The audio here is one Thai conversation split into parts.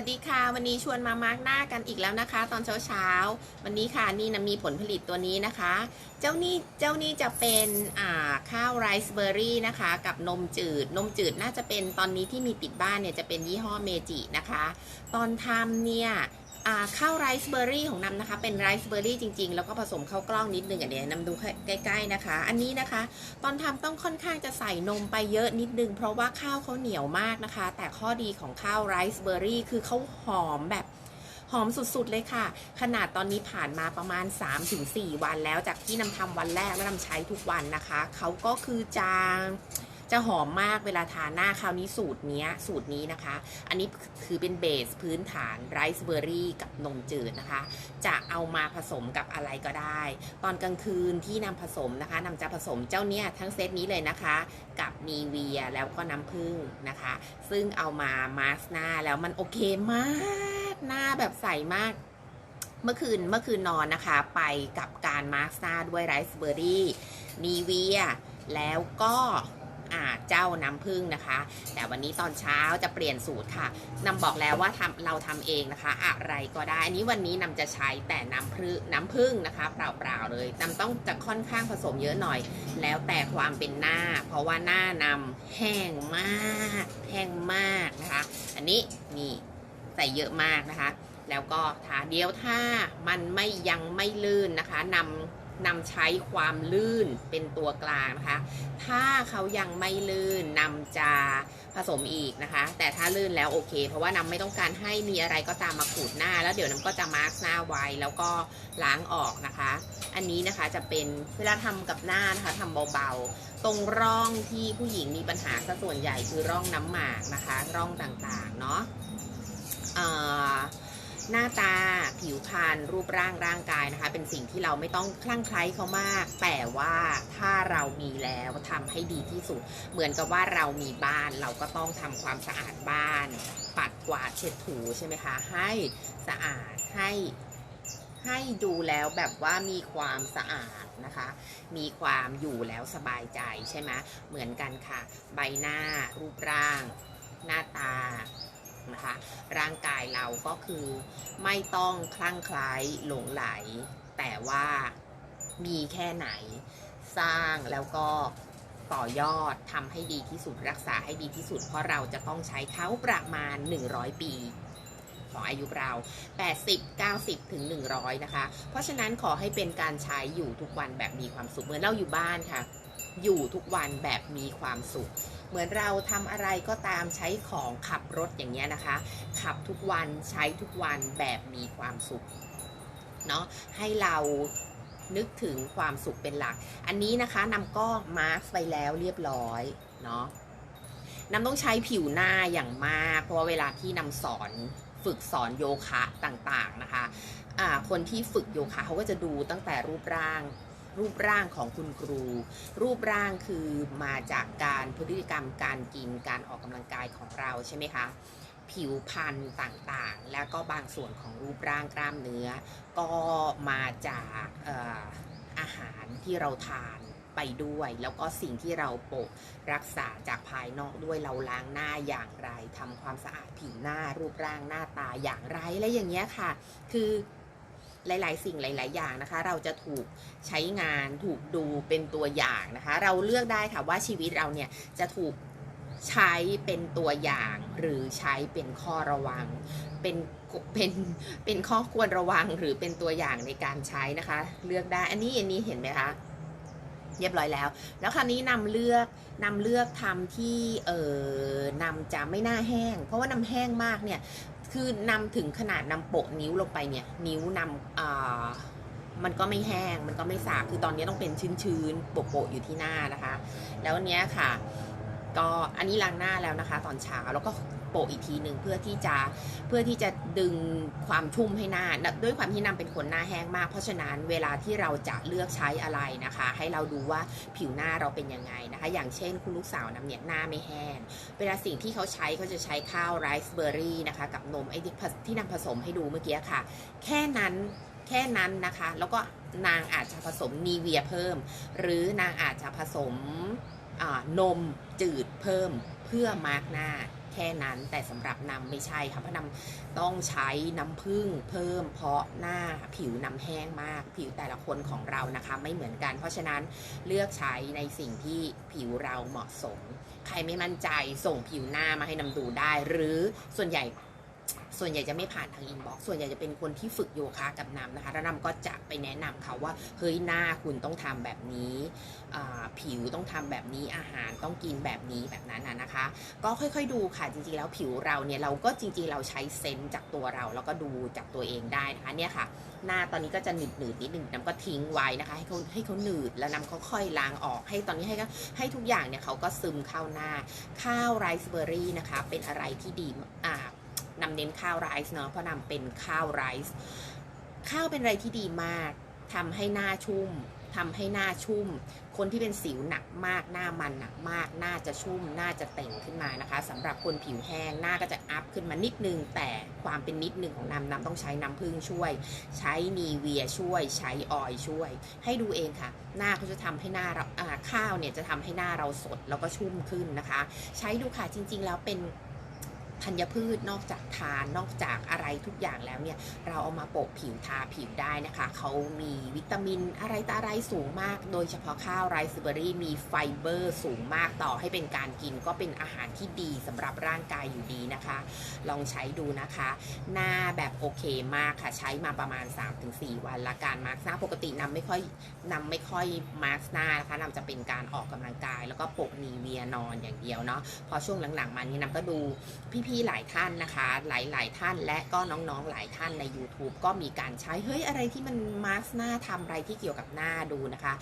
วัสดีค่ะ วันนี้ชวนมามาร์กหน้ากันอีกแล้วนะคะ ตอนเช้าเช้าวันนี้ค่ะนี่นะมีผลผลิตตัวนี้นะคะ เจ้านี่เจ้านี่จะเป็นอ่าข้าวไรซ์เบอร์รี่นะคะ กับนมจืด นมจืดน่าจะเป็นตอนนี้ที่มีติดบ้านเนี่ยจะเป็นยี่ห้อเมจินะคะ ตอนทำเนี่ย ข้าวไรซ์เบอร์รี่ของน้ำนะคะ เป็นไรซ์เบอร์รี่จริง ๆ แล้วก็ผสมข้าวกล้องนิดนึงอะเดี๋ยวนำดูใกล้ๆนะคะ อันนี้นะคะ ตอนทำต้องค่อนข้างจะใส่นมไปเยอะนิดนึง เพราะว่าข้าวเขาเหนียวมากนะคะ แต่ข้อดีของข้าวไรซ์เบอร์รี่คือเขาหอมแบบหอมสุดๆเลยค่ะ ขนาดตอนนี้ผ่านมาประมาณ 3-4 วันแล้วจากที่นำทำวันแรกแล้วนำใช้ทุกวันนะคะ เขาก็คือจาง จะหอมมากเวลาทาหน้าคราวนี้สูตรเนี้ยสูตรนี้นะคะ อันนี้คือเป็นเบสพื้นฐานไรซ์เบอร์รี่กับนมจืดนะคะ จะเอามาผสมกับอะไรก็ได้ ตอนกลางคืนที่นำผสมนะคะนำจะผสมเจ้าเนี้ยทั้งเซตนี้เลยนะคะ กับนีเวียแล้วก็น้ำผึ้งนะคะ ซึ่งเอามามาสหน้าแล้วมันโอเคมากหน้าแบบใสมากเมื่อคืนเมื่อคืนนอนนะคะ ไปกับการมาสหน้าด้วยไรซ์เบอร์รี่นีเวีย แล้วก็ เจ้าน้ำผึ้งนะคะ แต่วันนี้ตอนเช้าจะเปลี่ยนสูตรค่ะนำบอกแล้วว่าทำเราทำเองนะคะ อะไรก็ได้ อันนี้วันนี้นำจะใช้แต่น้ำผึ้งน้ำผึ้งนะคะ เปล่าๆเลยนำต้องจะค่อนข้างผสมเยอะหน่อย แล้วแต่ความเป็นหน้า เพราะว่าหน้านำแห้งมากแห้งมากนะคะ อันนี้นี่ใส่เยอะมากนะคะ แล้วก็ทาเดียวถ้ามันไม่ยังไม่ลื่นนะคะนำ นำใช้ความลื่นเป็นตัวกลางนะคะ ถ้าเขายังไม่ลื่นนำจะผสมอีกนะคะ แต่ถ้าลื่นแล้วโอเค เพราะว่าน้ำไม่ต้องการให้มีอะไรก็ตามมาขูดหน้า แล้วเดี๋ยวน้ำก็จะมาร์กหน้าไว้แล้วก็ล้างออกนะคะ อันนี้นะคะจะเป็นเวลาทำกับหน้านะคะทำเบาๆ ตรงร่องที่ผู้หญิงมีปัญหาซะส่วนใหญ่คือร่องน้ำหมากนะคะ ร่องต่างๆเนาะหน้าตา ผิวพรรณรูปร่างร่างกายนะคะ เป็นสิ่งที่เราไม่ต้องคลั่งไคล้เขามาก แต่ว่าถ้าเรามีแล้วทำให้ดีที่สุด เหมือนกับว่าเรามีบ้านเราก็ต้องทำความสะอาดบ้าน ปัดกวาดเช็ดถูใช่ไหมคะ ให้สะอาดให้ให้ดูแล้วแบบว่ามีความสะอาดนะคะ มีความอยู่แล้วสบายใจใช่ไหมเหมือนกันค่ะ ใบหน้ารูปร่าง หน้าตา นะคะ ร่างกายเราก็คือไม่ต้องคลั่งไคล้หลงไหล แต่ว่ามีแค่ไหนสร้างแล้วก็ต่อยอดทำให้ดีที่สุดรักษาให้ดีที่สุด เพราะเราจะต้องใช้เขาประมาณ 100 ปีของอายุเรา 80 90 ถึง 100 นะคะ เพราะฉะนั้นขอให้เป็นการใช้อยู่ทุกวันแบบมีความสุข เหมือนเราอยู่บ้านค่ะ อยู่ทุกวันแบบมีความสุข เหมือนเราทำอะไรก็ตามใช้ของขับรถอย่างเงี้ยนะคะ ขับทุกวันใช้ทุกวันแบบมีความสุขเนาะให้เรานึกถึงความสุขเป็นหลัก อันนี้นะคะนำก็มาร์กไปแล้วเรียบร้อยเนาะนำต้องใช้ผิวหน้าอย่างมาก เพราะว่าเวลาที่นำสอนฝึกสอนโยคะต่างๆนะคะคนที่ฝึกโยคะเขาก็จะดูตั้งแต่รูปร่าง รูปร่างของคุณครู รูปร่างคือมาจากการพฤติกรรมการกินการออกกำลังกายของเราใช่ไหมคะผิวพรรณต่างๆ แล้วก็บางส่วนของรูปร่างกล้ามเนื้อ ก็มาจากอออาหารที่เราทานไปด้วย แล้วก็สิ่งที่เราปกรักษาจากภายนอกด้วยเราล้างหน้าอย่างไรทำความสะอาดผิวหน้ารูปร่างหน้าตาอย่างไรและอย่างเงี้ยค่ะ คือ หลาย ๆ สิ่งหลาย ๆ อย่างนะคะ เราจะถูกใช้งานถูกดูเป็นตัวอย่างนะคะ เราเลือกได้ค่ะว่าชีวิตเราเนี่ยจะถูกใช้เป็นตัวอย่างหรือใช้เป็นข้อระวัง เป็นเป็นเป็นข้อควรระวังหรือเป็นตัวอย่างในการใช้นะคะ เลือกได้อันนี้อันนี้เห็นไหมคะเรียบร้อยแล้ว แล้วคราวนี้นำเลือกนำเลือกทำที่เอ่อนำจะไม่น่าแห้ง เพราะว่านำแห้งมากเนี่ย คือนำถึงขนาดนำโปะนิ้วลงไปเนี่ย นิ้วนำมันก็ไม่แห้ง มันก็ไม่สาบคือตอนนี้ต้องเป็นชื้นๆโปะๆอยู่ที่หน้านะคะ แล้วเนี้ยค่ะ ก็อันนี้ล้างหน้าแล้วนะคะ ตอนเช้าแล้วก็ โปะอีกทีหนึ่งเพื่อที่จะเพื่อที่จะดึงความชุ่มให้หน้า ด้วยความที่นำเป็นคนหน้าแห้งมาก เพราะฉะนั้นเวลาที่เราจะเลือกใช้อะไรนะคะ ให้เราดูว่าผิวหน้าเราเป็นยังไงนะคะ อย่างเช่นคุณลูกสาวนำเนี่ยหน้าไม่แห้ง เวลาสิ่งที่เขาใช้เขาจะใช้ข้าวไรซ์เบอร์รี่นะคะกับนมไอ้ที่ผสที่นำผสมให้ดูเมื่อกี้ค่ะ แค่นั้นแค่นั้นนะคะ แล้วก็นางอาจจะผสมนีเวียเพิ่ม หรือนางอาจจะผสมนมจืดเพิ่มเพื่อมาร์กหน้า ค่ค่นั้น แต่สำหรับนำไม่ใช่ค่ะเพราะนำต้องใช้น้ำผึ้งเพิ่ม เพราะหน้าผิวนำแห้งมาก ผิวแต่ละคนของเรานะคะ ไม่เหมือนกัน เพราะฉะนั้นเลือกใช้ในสิ่งที่ผิวเราเหมาะสม ใครไม่มั่นใจส่งผิวหน้ามาให้นำดูได้ หรือส่วนใหญ่ ส่วนใหญ่จะไม่ผ่านทางอินบ็อกซ์ส่วนใหญ่จะเป็นคนที่ฝึกโยคะกับนำนะคะแล้วนำก็จะไปแนะนำเขาว่าเฮ้ยหน้าคุณต้องทำแบบนี้ผิวต้องทำแบบนี้อาหารต้องกินแบบนี้แบบนั้นนะคะ ก็ค่อยๆดูค่ะจริงๆแล้วผิวเราเนี่ยเราก็จริงๆเราใช้เซนส์จากตัวเรา แล้วก็ดูจากตัวเองได้นะคะเนี่ยค่ะ หน้าตอนนี้ก็จะหนืดหนืดๆนิดหนึ่งน้ำก็ทิ้งไว้นะคะ ให้เขาให้เขาหนืดแล้วน้ำเขาค่อยล้างออก ให้ตอนนี้ให้ให้ทุกอย่างเนี่ยเขาก็ซึมเข้าหน้าข้าวไรซ์เบอร์รี่นะคะ เป็นอะไรที่ดีอ่า นำเน้นข้าวไรซ์เนาะเพราะนำเป็นข้าวไรซ์ข้าวเป็นอะไรที่ดีมากทำให้หน้าชุ่มทำให้หน้าชุ่ม คนที่เป็นสิวหนักมาก หน้ามันหนักมาก หน้าจะชุ่ม หน้าจะเต่งขึ้นมานะคะสำหรับคนผิวแห้ง หน้าก็จะอัพขึ้นมานิดนึง แต่ความเป็นนิดนึงของน้ำน้ำต้องใช้น้ำผึ้งช่วย ใช้นีเวียช่วย ใช้ออยช่วย ให้ดูเองค่ะ หน้าเขาจะทำให้หน้าเราอ่าข้าวเนี่ยจะทำให้หน้าเราสดแล้วก็ชุ่มขึ้นนะคะ ใช้ดูค่ะจริง ๆ แล้วเป็น ธัญพืชนอกจากทานนอกจากอะไรทุกอย่างแล้วเนี่ยเราเอามาโปะผิวทาผิวได้นะคะ เขามีวิตามินอะไรตาอะไรสูงมาก โดยเฉพาะข้าวไรซ์เบอร์รี่มีไฟเบอร์สูงมากต่อให้เป็นการกินก็เป็นอาหารที่ดีสำหรับร่างกายอยู่ดีนะคะ ลองใช้ดูนะคะ หน้าแบบโอเคมากค่ะ ใช้มาประมาณ 3-4 วันละการมาร์กหน้าปกตินำไม่ค่อยนำไม่ค่อยมาร์กหน้านะคะนำจะเป็นการออกกำลังกาย แล้วก็โปะนีเวียนอนอย่างเดียวเนาะพอช่วงหลังๆมานี้นำก็ดูพี่พี่หลายท่านนะคะ หลายๆท่านและก็น้องๆหลายท่านใน YouTube ก็มีการใช้เฮ้ยอะไรที่มันมาสหน้าทำอะไรที่เกี่ยวกับหน้าดูนะคะ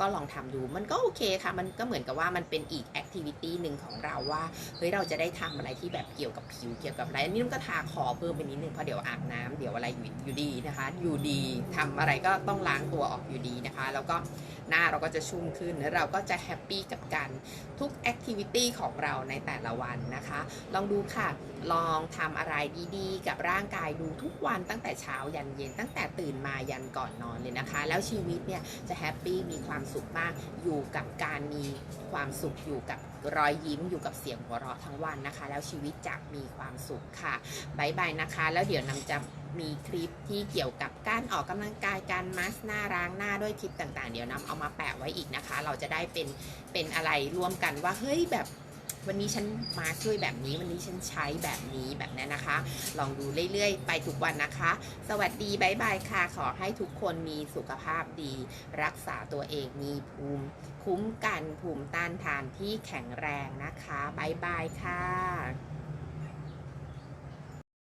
ก็ลองทำดูมันก็โอเคค่ะ มันก็เหมือนกับว่ามันเป็นอีกแอคทิวิตี้หนึ่งของเราว่าเฮ้ยเราจะได้ทำอะไรที่แบบเกี่ยวกับผิวเกี่ยวกับอะไรอันนี้มันก็ทาคอเพิ่มไปนิดนึงเพราะเดี๋ยวอาบน้ำเดี๋ยวอะไรอยู่อยู่ดีนะคะ อยู่ดีทำอะไรก็ต้องล้างตัวออกอยู่ดีนะคะ แล้วก็หน้าเราก็จะชุ่มขึ้นแล้วเราก็จะแฮปปี้กับการทุกแอคทิวิตี้ของเราในแต่ละวันนะคะ ลองดูค่ะลองทำอะไรดีๆ กับร่างกายดูทุกวันตั้งแต่เช้ายันเย็นตั้งแต่ตื่นมายันก่อนนอนเลยนะคะ แล้วชีวิตเนี่ยจะแฮปปี้มีความสุขมากอยู่กับการมีความสุขอยู่กับรอยยิ้มอยู่กับเสียงหัวเราะทั้งวันนะคะ แล้วชีวิตจะมีความสุขค่ะบายบายนะคะ แล้วเดี๋ยวนำจะมีคลิปที่เกี่ยวกับการออกกำลังกายการมาสหน้าล้างหน้าด้วยคลิปต่างๆ เดี๋ยวนำเอามาแปะไว้อีกนะคะ เราจะได้เป็นเป็นอะไรร่วมกันว่าเฮ้ยแบบ วันนี้ฉันมาช่วยแบบนี้ วันนี้ฉันใช้แบบนี้แบบนี้นนะคะ ลองดูเรื่อยๆ ไปทุกวันนะคะ สวัสดีบายบายค่ะ ขอให้ทุกคนมีสุขภาพดี รักษาตัวเองมีภูมิ คุ้มกันภูมิต้านทานที่แข็งแรงนะคะบายบายค่ะ